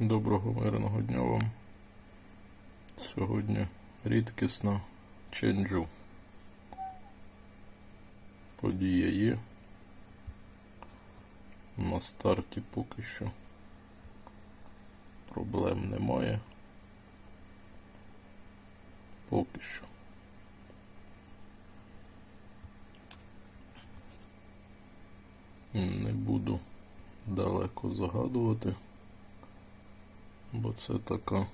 Доброго мирного дня вам. Сьогодні рідкісна Ченджу. Подія є. На старті поки що проблем немає. Поки що. Не буду далеко загадувати бо це така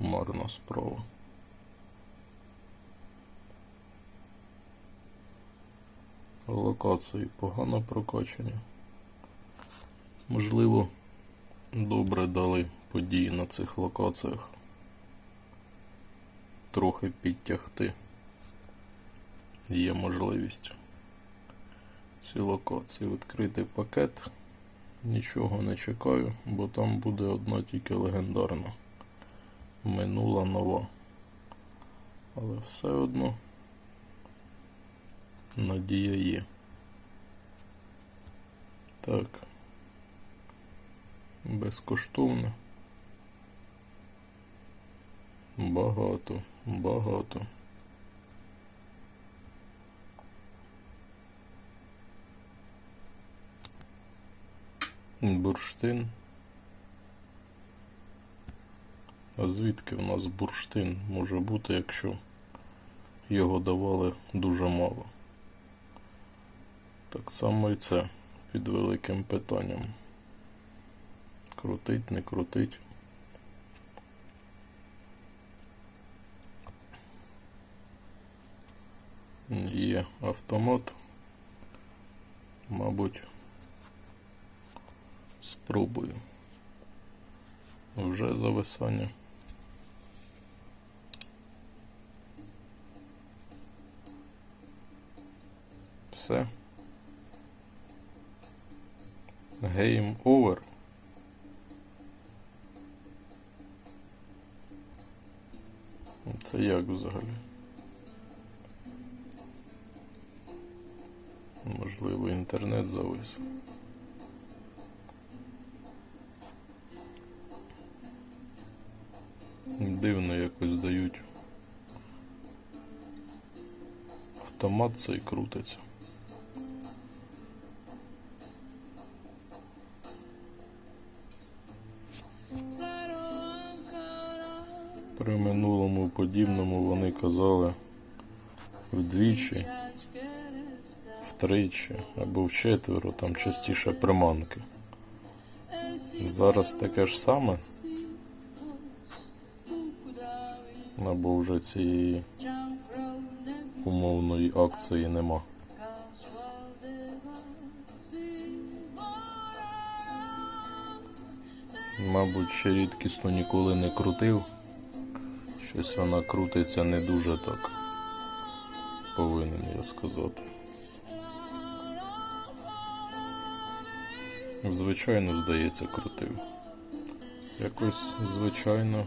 марна справа. Локації погано прокачані. Можливо, добре дали події на цих локаціях. Трохи підтягти. Є можливість ці локації відкрити пакет. Нічого не чекаю, бо там буде одна тільки легендарна. Минула нова. Але все одно надія є. Так. Безкоштовне. Багато, багато. Бурштин. А звідки в нас бурштин може бути, якщо його давали дуже мало? Так само і це під великим питанням. Крутить, не крутить. Є автомат. Мабуть. Спробую. Вже зависання. Все. Гейм овер. Це як взагалі? Можливо, інтернет завис. Дивно якось дають. Автомат цей крутиться. При минулому подібному вони казали вдвічі, втричі або вчетверо, там частіше приманки. Зараз таке ж саме. Або вже цієї умовної акції нема. Мабуть, ще рідкісно ніколи не крутив. Щось вона крутиться не дуже так. Повинен я сказати. Звичайно, здається, крутив. Якось звичайно.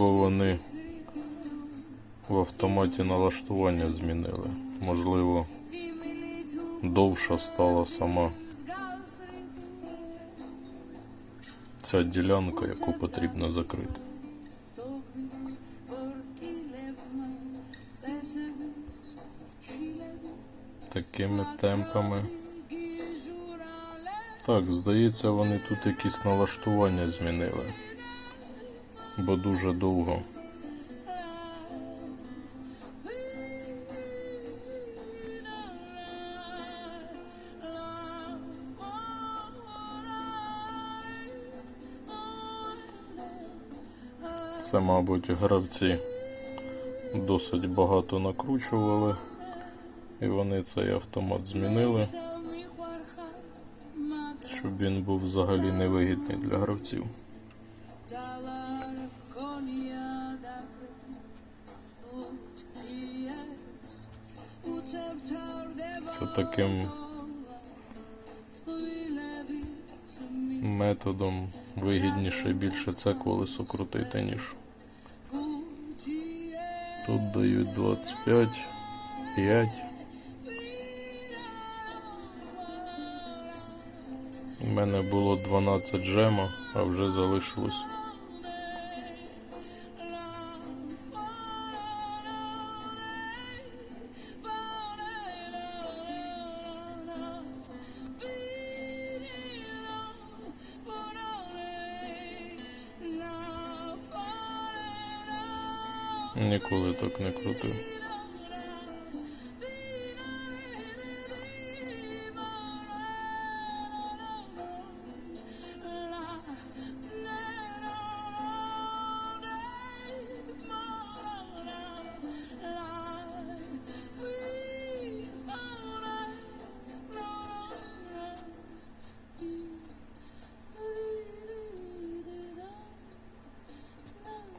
Бо вони в автоматі налаштування змінили. Можливо, довша стала сама ця ділянка, яку потрібно закрити. Такими темпами. Так, здається, вони тут якісь налаштування змінили. Бо дуже довго. Це, мабуть, гравці досить багато накручували, і вони цей автомат змінили, щоб він був взагалі невигідний для гравців. Dağlar Konya'da Це таким методом вигідніше більше це колесо крутити, ніж тут дають 25, 5. У мене було 12 джема, а вже залишилось. Ніколи так не крутив.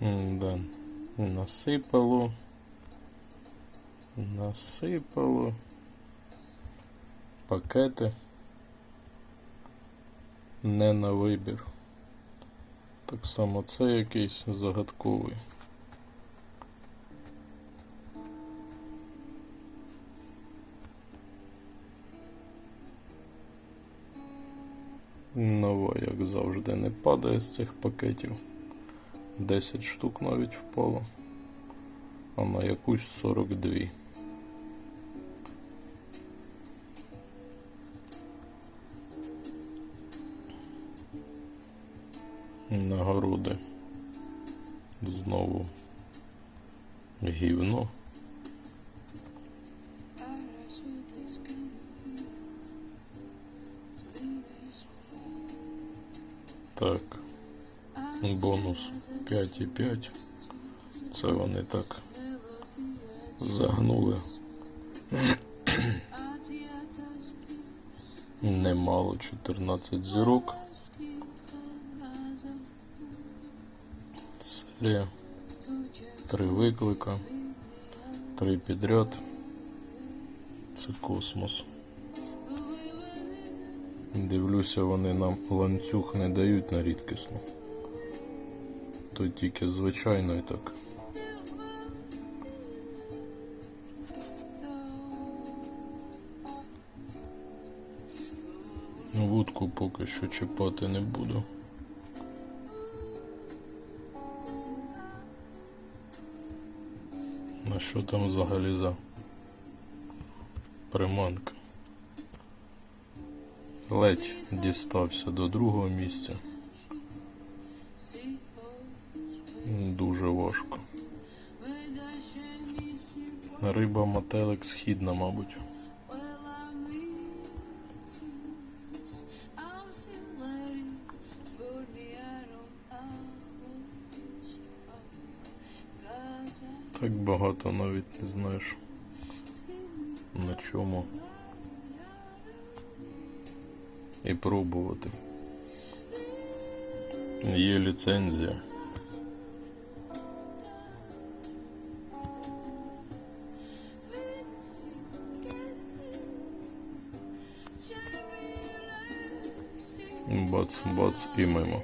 Mm, Да. Насипало. Насипало. Пакети. Не на вибір. Так само це якийсь загадковий. Нова, як завжди, не падає з цих пакетів. 10 штук навіть впало, а на якусь 42. Нагороди. Знову гівно. Так. Бонус 5,5. Це вони так загнули. Немало 14 зірок. Серія. Три виклика. Три підряд. Це космос. Дивлюся, вони нам ланцюг не дають на рідкісну. То тільки звичайно і так. Вудку поки що чіпати не буду. А що там взагалі за приманка? Ледь дістався до другого місця. Риба мотелик східна, мабуть. Так багато навіть не знаєш на чому. І пробувати. Є ліцензія. Бац, бац і мимо.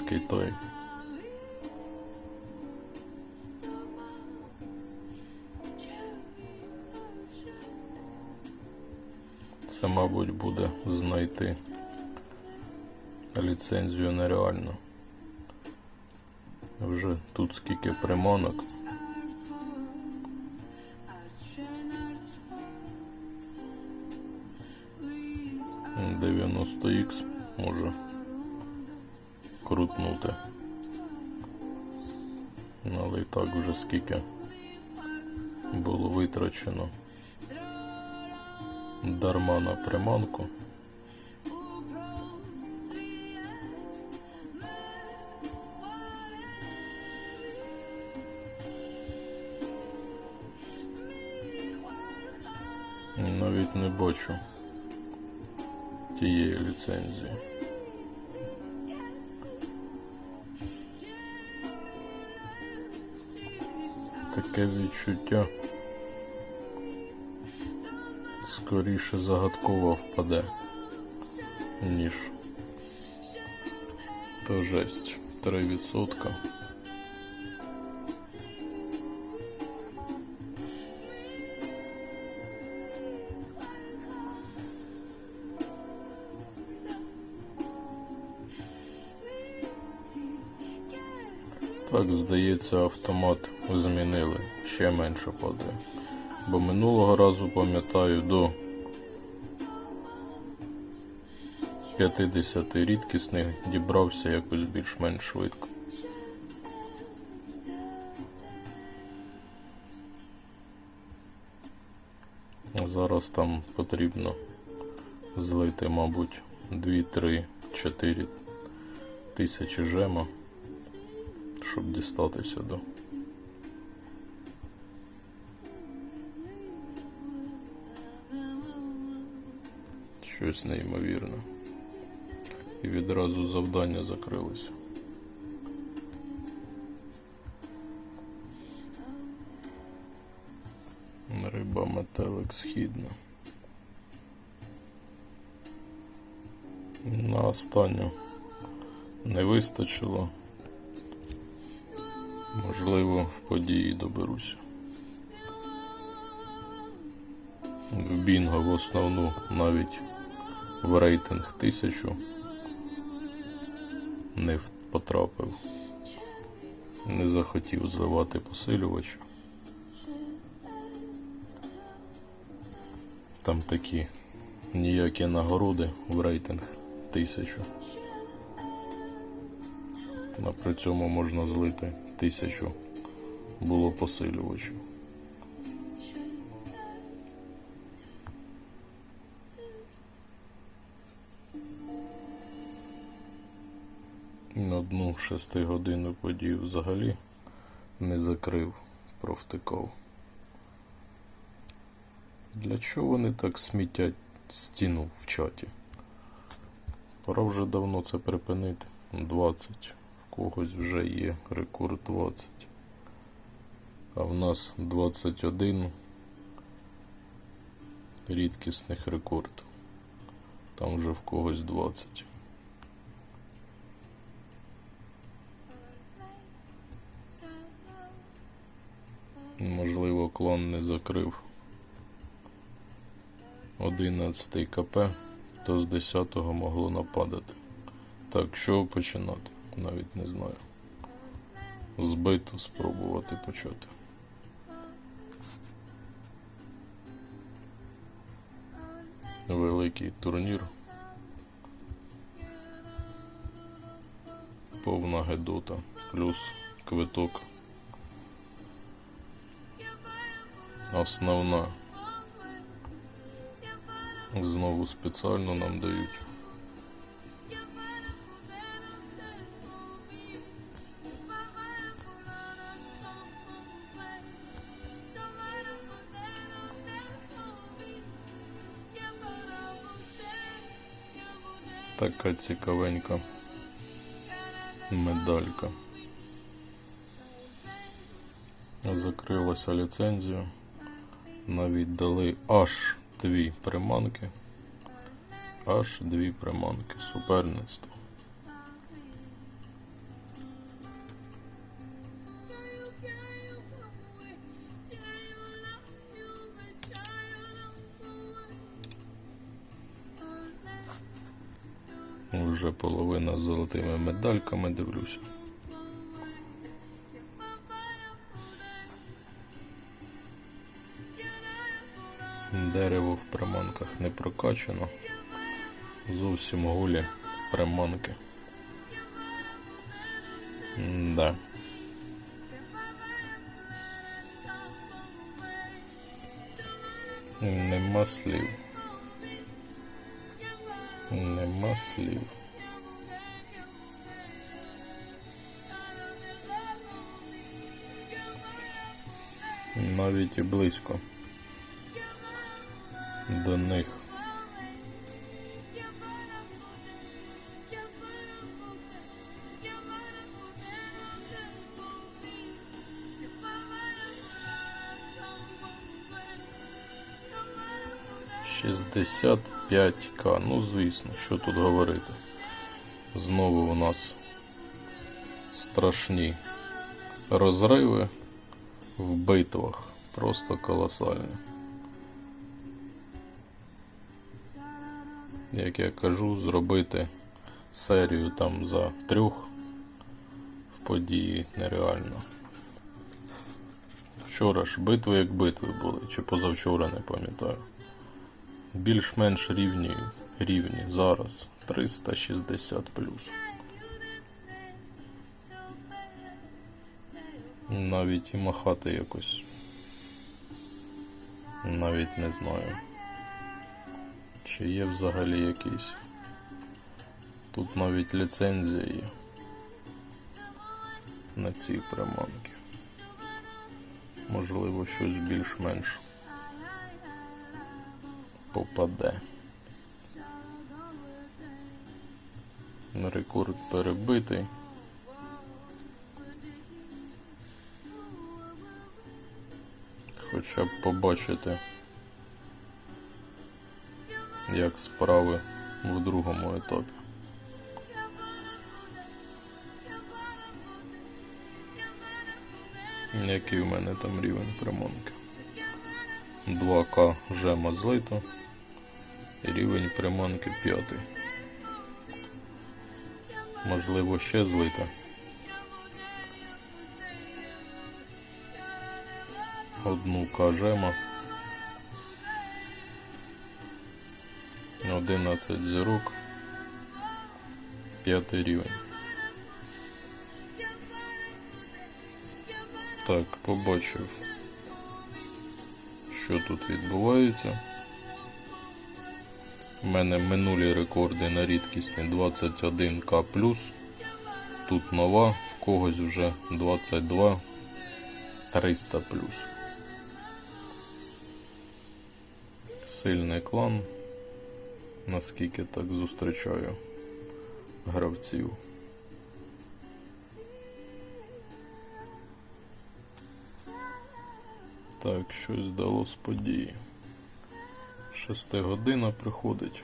Тайванський той. Це, мабуть, буде знайти ліцензію нереально. Вже тут скільки приманок. М, 90х може крутнути. Але і так вже скільки було витрачено дарма на приманку. Навіть не бачу тієї ліцензії. Таке відчуття скоріше загадково впаде, ніж то жесть 3%. Так, здається, автомат змінили, ще менше падає. Бо минулого разу, пам'ятаю, до 50 рідкісних дібрався якось більш-менш швидко. Зараз там потрібно злити, мабуть, 2, 3, 4 тисячі жема, щоб дістатися до. Щось неймовірне. І відразу завдання закрилося. Риба метелик східна. На останню не вистачило. Можливо, в події доберуся. В бінго в основну навіть в рейтинг тисячу не потрапив. Не захотів зливати посилювач. Там такі ніякі нагороди в рейтинг тисячу. А при цьому можна злити тисячу було посилювачів. Одну шестигодинну подію взагалі не закрив, провтикав. Для чого вони так смітять стіну в чаті? Пора вже давно це припинити. 20. Когось вже є рекорд 20. А в нас 21 рідкісних рекорд. Там вже в когось 20. Можливо, клон не закрив 11 КП, то з 10-го могло нападати. Так, що починати? Навіть не знаю. Збиту спробувати почати. Великий турнір. Повна гедота. Плюс квиток. Основна. Знову спеціально нам дають. Така цікавенька медалька. Закрилася ліцензія. Навіть дали аж дві приманки. Аж дві приманки. Суперництво. Вже половина з золотими медальками дивлюся. Дерево в приманках не прокачано. Зовсім голі приманки. Да. Нема слів. Нема слів. навіть і близько до них. Шістдесят п'ять к. Ну, звісно, що тут говорити. Знову у нас страшні розриви в битвах. Просто колосальні. Як я кажу, зробити серію там за трьох в події нереально. Вчора ж битви як битви були, чи позавчора не пам'ятаю. Більш-менш рівні, рівні зараз 360 плюс. Навіть і махати якось. Навіть не знаю. Чи є взагалі якийсь. Тут навіть ліцензія є на ці приманки. Можливо, щось більш-менш попаде. Рекорд перебитий. Хоча б побачити, як справи в другому етапі. Який в мене там рівень приманки? 2К жема злито і рівень приманки 5. Можливо, ще злито. Одну К жема. 11 зірок. П'ятий рівень. Так, побачив, що тут відбувається. У мене минулі рекорди на рідкісні 21к. Тут нова, в когось вже 22 300 Сильний клан, наскільки так зустрічаю гравців. Так, щось дало з події. Шести година приходить.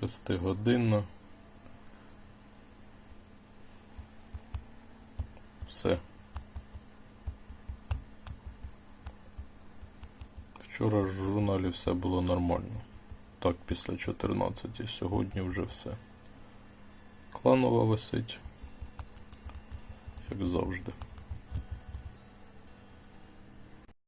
Шестигодинна. Все. Вчора в журналі все було нормально. Так, після 14. Сьогодні вже все. Кланова висить. Як завжди.